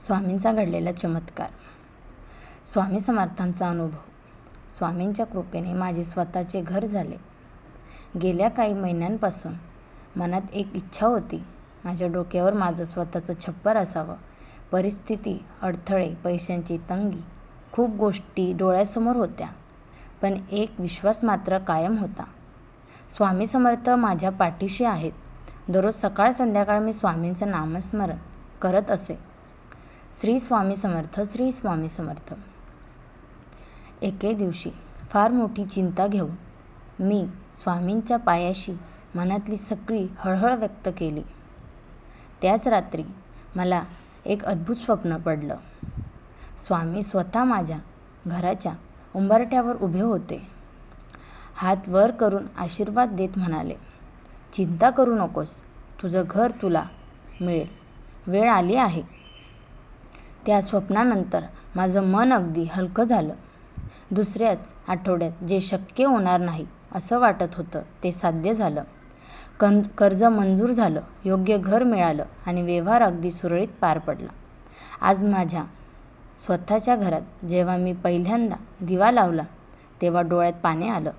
स्वामींचा घडलेला चमत्कार. स्वामी समर्थांचा अनुभव. स्वामींच्या कृपेने माझे स्वतःचे घर झाले. गेल्या काही महिन्यांपासून मनात एक इच्छा होती. माझ्या डोक्यावर माझं स्वतःचं छप्पर असावं. परिस्थिती अडथळे पैशांची तंगी खूप गोष्टी डोळ्यासमोर होत्या. पण एक विश्वास मात्र कायम होता. स्वामी समर्थ माझ्या पाठीशी आहेत. दररोज सकाळ संध्याकाळ मी स्वामींचं नामस्मरण करत असे. श्री स्वामी समर्थ श्री स्वामी समर्थ. एके दिवशी फार मोठी चिंता घेऊन मी स्वामींच्या पायाशी मनातली सगळी हळहळ व्यक्त केली. त्याच रात्री मला एक अद्भुत स्वप्न पडलं. स्वामी स्वतः माझ्या घराच्या उंबरठ्यावर उभे होते. हात वर करून आशीर्वाद देत म्हणाले चिंता करू नकोस तुझं घर तुला मिळेल. वेळ आली आहे. त्या स्वप्नानंतर माझं मन अगदी हलकं झालं. दुसऱ्याच आठवड्यात जे शक्य होणार नाही असं वाटत होतं ते साध्य झालं. कन कर्ज मंजूर झालं योग्य घर मिळालं आणि व्यवहार अगदी सुरळीत पार पडला. आज माझ्या स्वतःच्या घरात जेव्हा मी पहिल्यांदा दिवा लावला तेव्हा डोळ्यात पाणी आलं.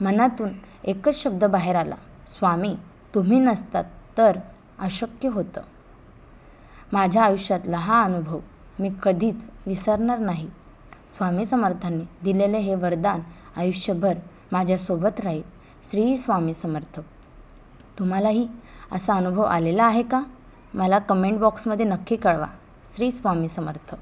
मनातून एकच शब्द बाहेर आला स्वामी तुम्ही नसतात तर अशक्य होतं. माझ्या आयुष्यातला हा अनुभव मी कधीच विसरणार नाही. स्वामी समर्थांनी दिलेले हे वरदान आयुष्यभर माझ्यासोबत राहील. श्री स्वामी समर्थ. तुम्हालाही असा अनुभव आलेला आहे का? मला कमेंट बॉक्समध्ये नक्की कळवा. श्री स्वामी समर्थ.